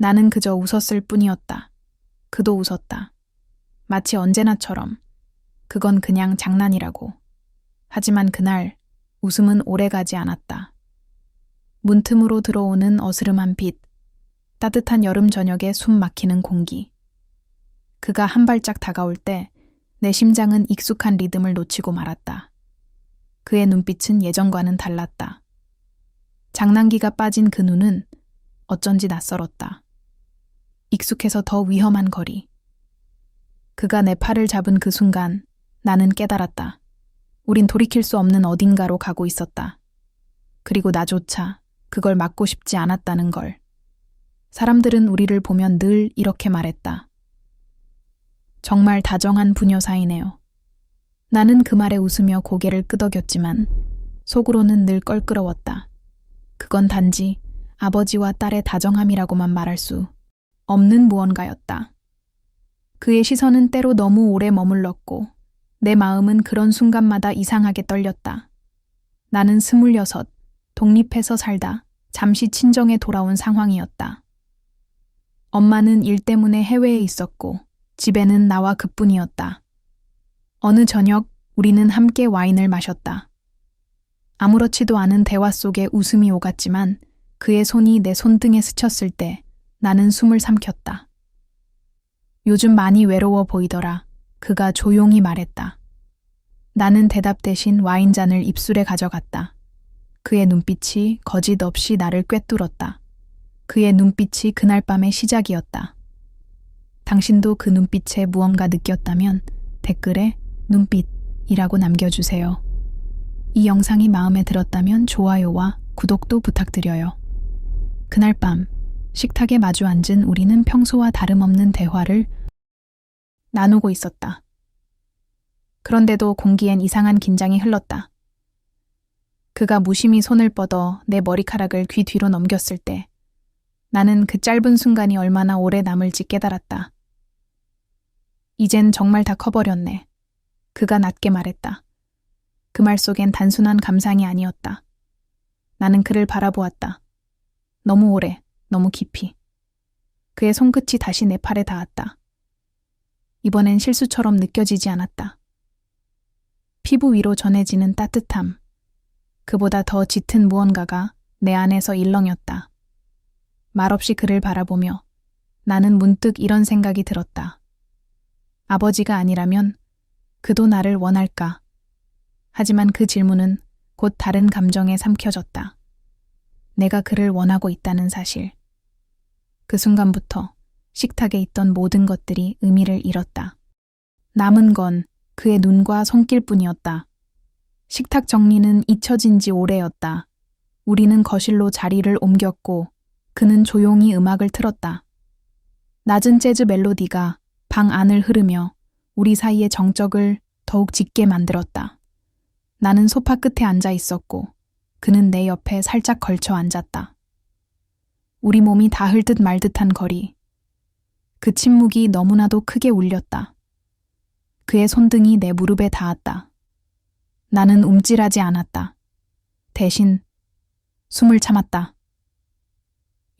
나는 그저 웃었을 뿐이었다. 그도 웃었다. 마치 언제나처럼. 그건 그냥 장난이라고. 하지만 그날 웃음은 오래 가지 않았다. 문틈으로 들어오는 어스름한 빛, 따뜻한 여름 저녁에 숨 막히는 공기. 그가 한 발짝 다가올 때 내 심장은 익숙한 리듬을 놓치고 말았다. 그의 눈빛은 예전과는 달랐다. 장난기가 빠진 그 눈은 어쩐지 낯설었다. 익숙해서 더 위험한 거리. 그가 내 팔을 잡은 그 순간 나는 깨달았다. 우린 돌이킬 수 없는 어딘가로 가고 있었다. 그리고 나조차 그걸 막고 싶지 않았다는 걸. 사람들은 우리를 보면 늘 이렇게 말했다. 정말 다정한 부녀 사이네요. 나는 그 말에 웃으며 고개를 끄덕였지만 속으로는 늘 껄끄러웠다. 그건 단지 아버지와 딸의 다정함이라고만 말할 수 없는 무언가였다. 그의 시선은 때로 너무 오래 머물렀고 내 마음은 그런 순간마다 이상하게 떨렸다. 나는 스물여섯, 독립해서 살다 잠시 친정에 돌아온 상황이었다. 엄마는 일 때문에 해외에 있었고 집에는 나와 그뿐이었다. 어느 저녁 우리는 함께 와인을 마셨다. 아무렇지도 않은 대화 속에 웃음이 오갔지만 그의 손이 내 손등에 스쳤을 때 나는 숨을 삼켰다. 요즘 많이 외로워 보이더라. 그가 조용히 말했다. 나는 대답 대신 와인잔을 입술에 가져갔다. 그의 눈빛이 거짓 없이 나를 꿰뚫었다. 그의 눈빛이 그날 밤의 시작이었다. 당신도 그 눈빛에 무언가 느꼈다면 댓글에 눈빛이라고 남겨주세요. 이 영상이 마음에 들었다면 좋아요와 구독도 부탁드려요. 그날 밤 식탁에 마주 앉은 우리는 평소와 다름없는 대화를 나누고 있었다. 그런데도 공기엔 이상한 긴장이 흘렀다. 그가 무심히 손을 뻗어 내 머리카락을 귀 뒤로 넘겼을 때 나는 그 짧은 순간이 얼마나 오래 남을지 깨달았다. 이젠 정말 다 커버렸네. 그가 낮게 말했다. 그 말 속엔 단순한 감상이 아니었다. 나는 그를 바라보았다. 너무 오래, 너무 깊이. 그의 손끝이 다시 내 팔에 닿았다. 이번엔 실수처럼 느껴지지 않았다. 피부 위로 전해지는 따뜻함. 그보다 더 짙은 무언가가 내 안에서 일렁였다. 말없이 그를 바라보며 나는 문득 이런 생각이 들었다. 아버지가 아니라면 그도 나를 원할까? 하지만 그 질문은 곧 다른 감정에 삼켜졌다. 내가 그를 원하고 있다는 사실. 그 순간부터 식탁에 있던 모든 것들이 의미를 잃었다. 남은 건 그의 눈과 손길뿐이었다. 식탁 정리는 잊혀진 지 오래였다. 우리는 거실로 자리를 옮겼고 그는 조용히 음악을 틀었다. 낮은 재즈 멜로디가 방 안을 흐르며 우리 사이의 정적을 더욱 짙게 만들었다. 나는 소파 끝에 앉아 있었고 그는 내 옆에 살짝 걸쳐 앉았다. 우리 몸이 닿을 듯 말 듯한 거리. 그 침묵이 너무나도 크게 울렸다. 그의 손등이 내 무릎에 닿았다. 나는 움찔하지 않았다. 대신 숨을 참았다.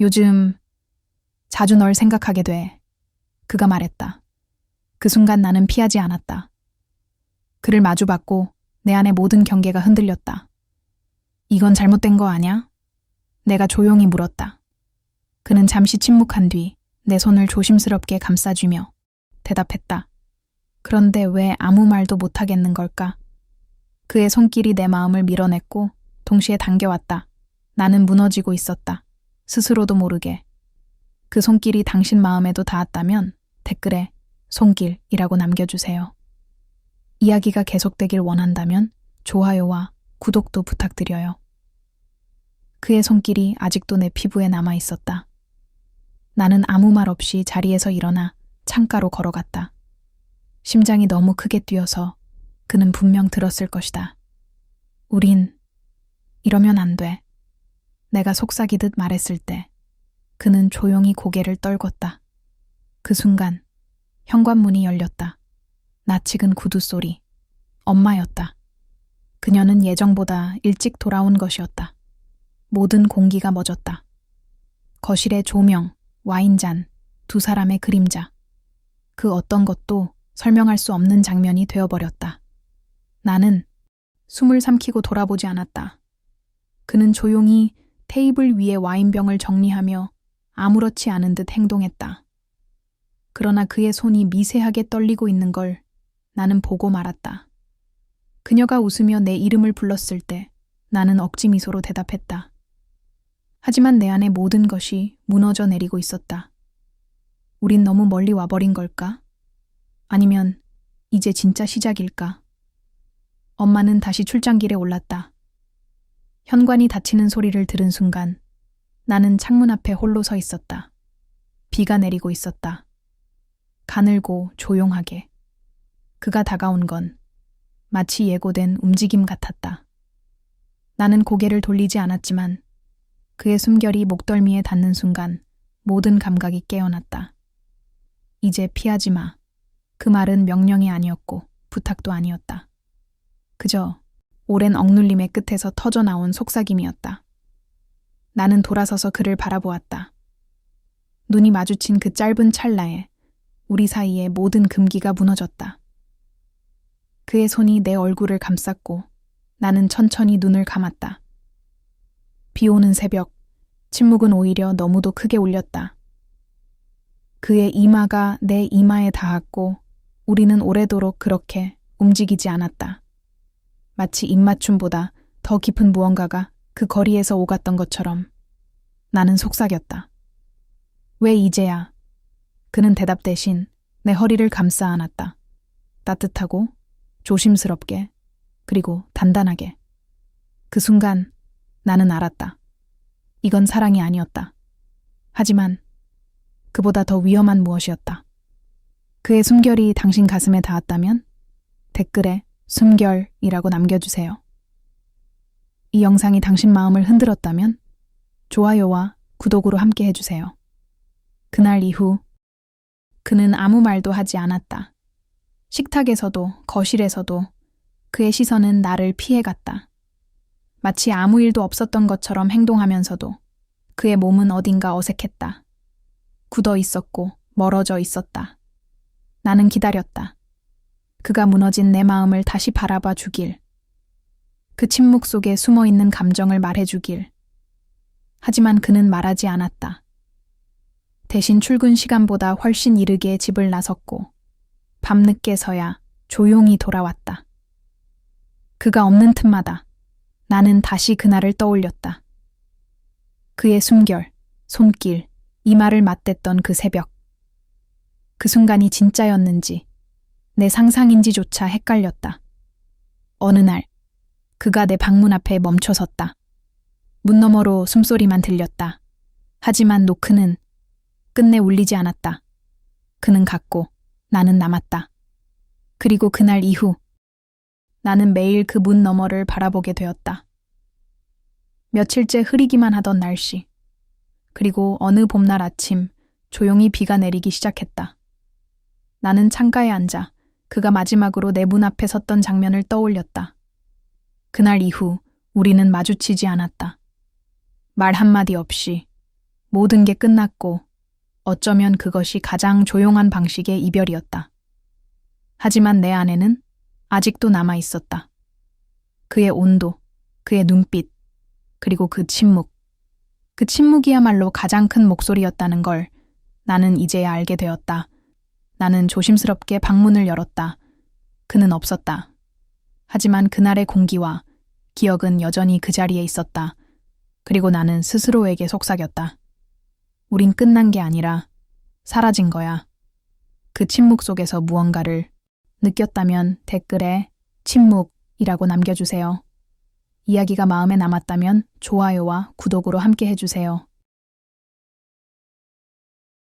요즘 자주 널 생각하게 돼. 그가 말했다. 그 순간 나는 피하지 않았다. 그를 마주봤고 내 안의 모든 경계가 흔들렸다. 이건 잘못된 거 아냐? 내가 조용히 물었다. 그는 잠시 침묵한 뒤 내 손을 조심스럽게 감싸주며 대답했다. 그런데 왜 아무 말도 못하겠는 걸까? 그의 손길이 내 마음을 밀어냈고 동시에 당겨왔다. 나는 무너지고 있었다. 스스로도 모르게. 그 손길이 당신 마음에도 닿았다면 댓글에 손길이라고 남겨주세요. 이야기가 계속되길 원한다면 좋아요와 구독도 부탁드려요. 그의 손길이 아직도 내 피부에 남아 있었다. 나는 아무 말 없이 자리에서 일어나 창가로 걸어갔다. 심장이 너무 크게 뛰어서 그는 분명 들었을 것이다. 우린 이러면 안 돼. 내가 속삭이듯 말했을 때 그는 조용히 고개를 떨궜다. 그 순간 현관문이 열렸다. 낯익은 구두 소리. 엄마였다. 그녀는 예정보다 일찍 돌아온 것이었다. 모든 공기가 멎었다. 거실의 조명, 와인잔, 두 사람의 그림자. 그 어떤 것도 설명할 수 없는 장면이 되어버렸다. 나는 숨을 삼키고 돌아보지 않았다. 그는 조용히 테이블 위에 와인병을 정리하며 아무렇지 않은 듯 행동했다. 그러나 그의 손이 미세하게 떨리고 있는 걸 나는 보고 말았다. 그녀가 웃으며 내 이름을 불렀을 때 나는 억지 미소로 대답했다. 하지만 내 안에 모든 것이 무너져 내리고 있었다. 우린 너무 멀리 와버린 걸까? 아니면 이제 진짜 시작일까? 엄마는 다시 출장길에 올랐다. 현관이 닫히는 소리를 들은 순간 나는 창문 앞에 홀로 서 있었다. 비가 내리고 있었다. 가늘고 조용하게. 그가 다가온 건 마치 예고된 움직임 같았다. 나는 고개를 돌리지 않았지만 그의 숨결이 목덜미에 닿는 순간 모든 감각이 깨어났다. 이제 피하지 마. 그 말은 명령이 아니었고 부탁도 아니었다. 그저 오랜 억눌림의 끝에서 터져 나온 속삭임이었다. 나는 돌아서서 그를 바라보았다. 눈이 마주친 그 짧은 찰나에 우리 사이의 모든 금기가 무너졌다. 그의 손이 내 얼굴을 감쌌고 나는 천천히 눈을 감았다. 비 오는 새벽, 침묵은 오히려 너무도 크게 울렸다. 그의 이마가 내 이마에 닿았고 우리는 오래도록 그렇게 움직이지 않았다. 마치 입맞춤보다 더 깊은 무언가가 그 거리에서 오갔던 것처럼 나는 속삭였다. 왜 이제야? 그는 대답 대신 내 허리를 감싸 안았다. 따뜻하고 조심스럽게 그리고 단단하게. 그 순간 나는 알았다. 이건 사랑이 아니었다. 하지만 그보다 더 위험한 무엇이었다. 그의 숨결이 당신 가슴에 닿았다면 댓글에 숨결이라고 남겨주세요. 이 영상이 당신 마음을 흔들었다면 좋아요와 구독으로 함께 해주세요. 그날 이후 그는 아무 말도 하지 않았다. 식탁에서도 거실에서도 그의 시선은 나를 피해갔다. 마치 아무 일도 없었던 것처럼 행동하면서도 그의 몸은 어딘가 어색했다. 굳어 있었고 멀어져 있었다. 나는 기다렸다. 그가 무너진 내 마음을 다시 바라봐 주길. 그 침묵 속에 숨어 있는 감정을 말해 주길. 하지만 그는 말하지 않았다. 대신 출근 시간보다 훨씬 이르게 집을 나섰고, 밤늦게서야 조용히 돌아왔다. 그가 없는 틈마다 나는 다시 그날을 떠올렸다. 그의 숨결, 손길, 이마를 맞댔던 그 새벽. 그 순간이 진짜였는지, 내 상상인지조차 헷갈렸다. 어느 날, 그가 내 방문 앞에 멈춰 섰다. 문 너머로 숨소리만 들렸다. 하지만 노크는 끝내 울리지 않았다. 그는 갔고 나는 남았다. 그리고 그날 이후 나는 매일 그 문 너머를 바라보게 되었다. 며칠째 흐리기만 하던 날씨. 그리고 어느 봄날 아침 조용히 비가 내리기 시작했다. 나는 창가에 앉아 그가 마지막으로 내 문 앞에 섰던 장면을 떠올렸다. 그날 이후 우리는 마주치지 않았다. 말 한마디 없이 모든 게 끝났고 어쩌면 그것이 가장 조용한 방식의 이별이었다. 하지만 내 안에는 아직도 남아 있었다. 그의 온도, 그의 눈빛, 그리고 그 침묵. 그 침묵이야말로 가장 큰 목소리였다는 걸 나는 이제야 알게 되었다. 나는 조심스럽게 방문을 열었다. 그는 없었다. 하지만 그날의 공기와 기억은 여전히 그 자리에 있었다. 그리고 나는 스스로에게 속삭였다. 우린 끝난 게 아니라 사라진 거야. 그 침묵 속에서 무언가를 느꼈다면 댓글에 침묵이라고 남겨주세요. 이야기가 마음에 남았다면 좋아요와 구독으로 함께 해주세요.